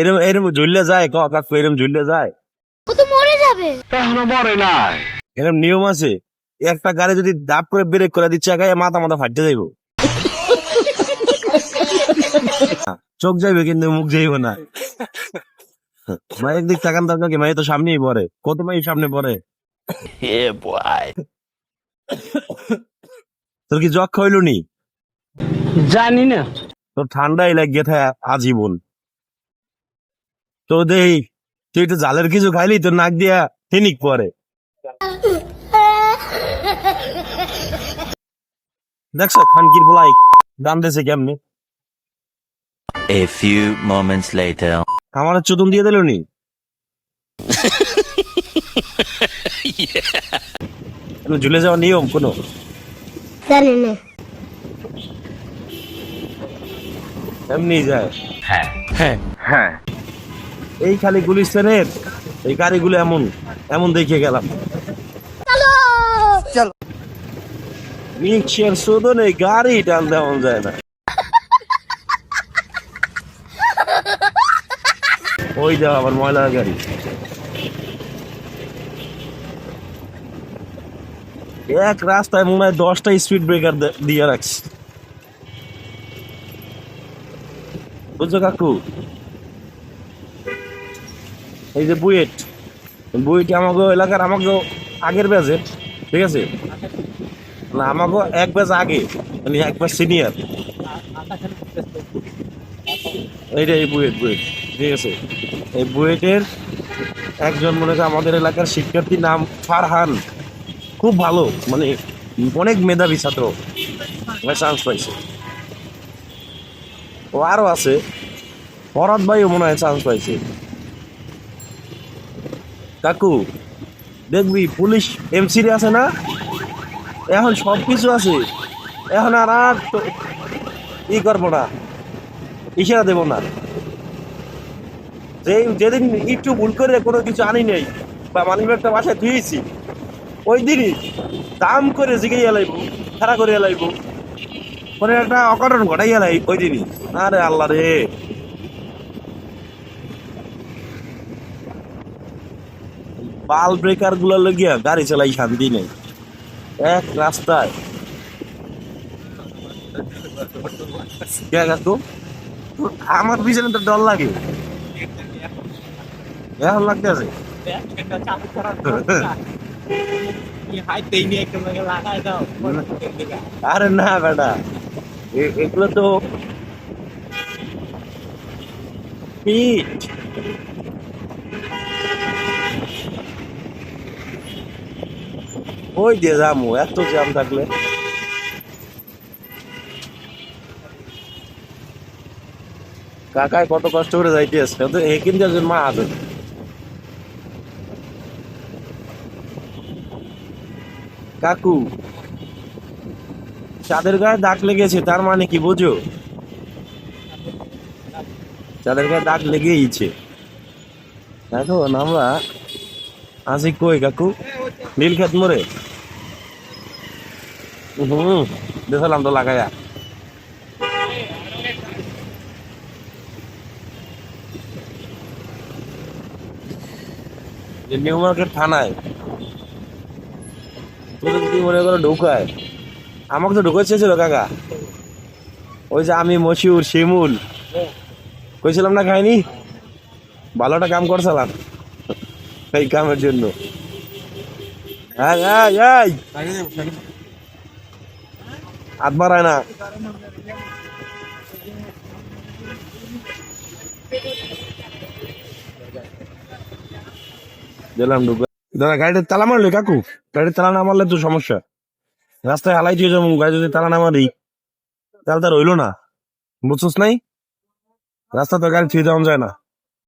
এরম এরম ঝুললে যায় ক কাকু এরম ঝুললে যায়। ও তো মরে যাবে। এরম নিয়ম আছে। একটা গাড়ি যদি দাপ করে ব্রেক করে দিচ্ছে গায়ে মাথা মাথা ফাটতে যাইব। চোখ যাইবে কিন্তু মুখ যাইব না। মায়ের দিক তাকান দরকার কি মাই তো সামনেই পড়ে। কত মাই সামনে পড়ে? তোর কি জগ খাইলো নি জানি না। তোর ঠান্ডাই লাগিয়ে থাকে আজীবন। তো দেই তুই তো জালের কিছু খাইলি তোর নাক দিয়া হিনিক পরে। দেখছ খানকির বলাই দান দেছে কেমনি? A few moments later. আমার চুদুম দিয়ে দিল নি? কোনো ঝুলে যাওয়ার নিয়ম কোনো? জানি না। এমনি যায়। হ্যাঁ। হ্যাঁ। এই খালি গুলিস্তানের এই গাড়িগুলো এমন এমন দেখে গেলাম। রিক্সার শোধনে গাড়ি টান দেওয়া যায় না। ওই যাও আবার ময়লার গাড়ি। এক রাস্তায় মনে হয় দশটা স্পিড ব্রেকার দিয়ে রাখছি। বুঝছ কাকু? এই যে বুয়েট। বুয়েট আমাকে এলাকার আমাকে আগের ব্যাচে ঠিক আছে? না আমাকে এক ব্যাচ আগে মানে এক ব্যাচ সিনিয়র এইটা এই বুয়েট বুয়েট, ঠিক আছে? এই বুয়েটের একজন মনে করো আমাদের এলাকার শিক্ষার্থীর নাম ফারহান। খুব ভালো মানে অনেক মেধাবী ছাত্র। চান্স পাইছে। ও আরও আছে। ফরাদ ভাইও মনে হয় চান্স পাইছে। কাকু, দেখবি পুলিশ এমসি আছে না? এখন সব কিছু আছে। এখন আর আর ই করব না। ইশারা দেবো না। যে যেদিন একটু ভুল করে কোনো কিছু আনি নেই, বা মানি ব্যাগটা বাসায় ধুয়েছি, ওই দিনই দাম করে জিগে এলাইব খাড়া করে এলাইব মানে একটা অকারণ ঘটাই এলাই ওই দিনই। আরে আল্লাহ রে! বাল ব্রেকারগুলো লাগিয়া গাড়ি চালাই শান্তি নেই। এক রাস্তায়। আমার পিছনে তো ডর লাগে। এখন লাগতে আছে। আরে না বেটা এগুলো তো পিঠ ওই দিয়ে যামু, এত জ্যাম থাকলে। কাকায় কত কষ্ট করে যাইতে আসছে তো একিন একজন মা আছে। কাকু, চাঁদের গায়ে দাগ লেগেছে, তার মানে কি বোঝো? চাঁদের গায়ে দাগ লেগেইছে দেখো, আমরা আছি কই কাকু? নীলক্ষেত মোড়ে। হুম, দেখালাম তো লাগাইয়া নিউ মার্কেট থানায় ঢুকায়? আমাকে তো ঢুকে চেয়েছিল কাকা। ওই যে আমি, মশিউর, শিমুল। কইছিলাম না খাইনি? ভালোটা কাম করছিলাম এই কামের জন্য। হ্যাঁ হ্যাঁ হাত মারায় না। দিলাম দাদা, গাড়িতে তালা মারলে কাকু? গাড়িতে তালা না মারলে তো সমস্যা। রাস্তায় হালাই দিয়ে যাব, গাড়ি যদি তালা না মারি, তাহলে তার রইল না। বুঝছিস নাই? রাস্তা তো গাড়ি ছুঁয়ে যাওয়া যায় না।